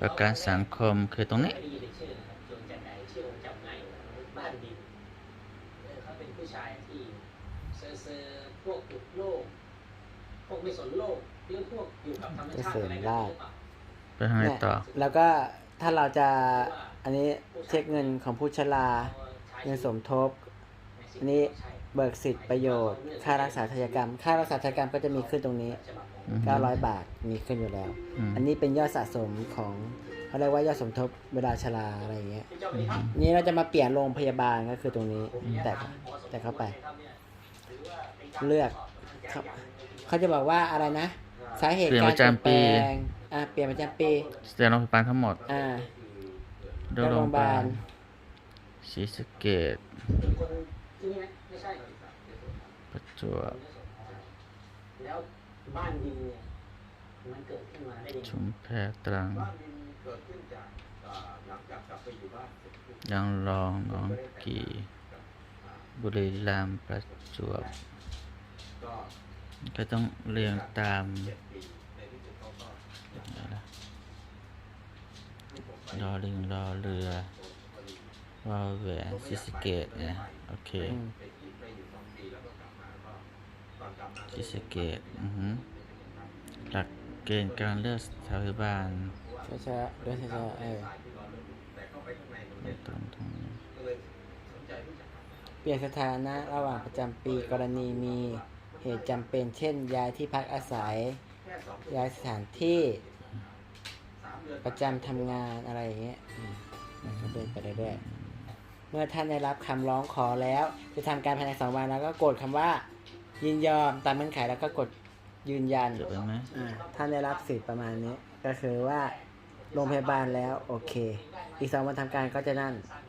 ประกันสังคมคือตรงนี้ไม่ได้ยินในชื่อนะครับจนจันไดชื่อผมจำง่ายอยู่แล้วบ้านดินเออเขาเป็นผู้ชายที่เซอร์เซอร์พวกหยุดโลกพวกไม่สนโลกหรือพวกอยู่กับธรรมชาติอะไรแบบนี้หรือเปล่าไปทางไหนต่อ แล้วก็ถ้าเราจะอันนี้เช็คเงินของผู้ชราเงินสมทบ อันนี้เบิกสิทธิประโยชน์ ค่ารักษาทายกรรม ค่ารักษาทายกรรมก็จะมีขึ้นตรงนี้อือฮึ 900 บาทมีขึ้นอยู่แล้วมอันนี้เป็นยอดสะสมของเขาเรียกว่ายอดสมทบเวลาชราอะไรอย่างเงี้ยอืมนี่เราจะมาเปลี่ยนโรงพยาบาลก็คือตรงนี้ แต่แต่เข้าไป เลือกเขาเขาจะบอกว่าอะไรนะ สาเหตุเปลี่ยนการประจำปีเปลี่ยนแปลงอ่าเปลี่ยนประจำปีแสดงโรงพยาบาลทั้งหมดอ่าโดยโรงพยาบาลโรงพยาบาลศรีสะเกษเป็นคนที่นี่ไหมไม่ใช่ประจวบแล้ว บ้านดินเนี่ยมันเกิดขึ้นมาได้ยังไงชุมแพตรังบ้านดินเกิดขึ้นจากเอ่อหลังจากกลับไปอยู่บ้านเสร็จปุ๊บยังรองหน้องกี่อ่าบุรีรัมย์ประจวบ ก็ก็ต้องเรียงตามเจ็ดปีในที่สุดเขาก็อะไรนะให้ผมไปรอลิงรอเรือวอแหวนศรีสะเกษเนี่ยโอเคอืมไปอยู่ไปอยู่สองปีแล้วก็กลับมา ก็ตอนกลับมาศรีสะเกษอือฮึหลักเกณฑ์การเลือกสถาบันช้าๆเดินช้าๆเออแต่เข้าไปข้างในมันไม่เป็นตรงตรงนี้ก็เลยสนใจที่จะเปลี่ยนสถานะระหว่างประจำปีกรณีมีเหตุจำเป็น เช่น ย้ายที่พักอาศัยแค่สองย้ายสถานที่สามเดือนประจำทำงานอะไรอย่างเงี้ยอืมแล้วก็เป็นไปเรื่อยๆเมื่อท่านได้รับคำร้องขอแล้ว จะทำการภายในสองวันแล้วก็กดคำว่า ยินยอมตามเงื่อนไขแล้วก็กดยืนยันจบแล้วไหมอ่าท่านได้รับสิทธิ์ประมาณนี้ ก็คือว่าโรงพยาบาลแล้ว โอเค อีกสองวันทำการก็จะนั่นสร้าง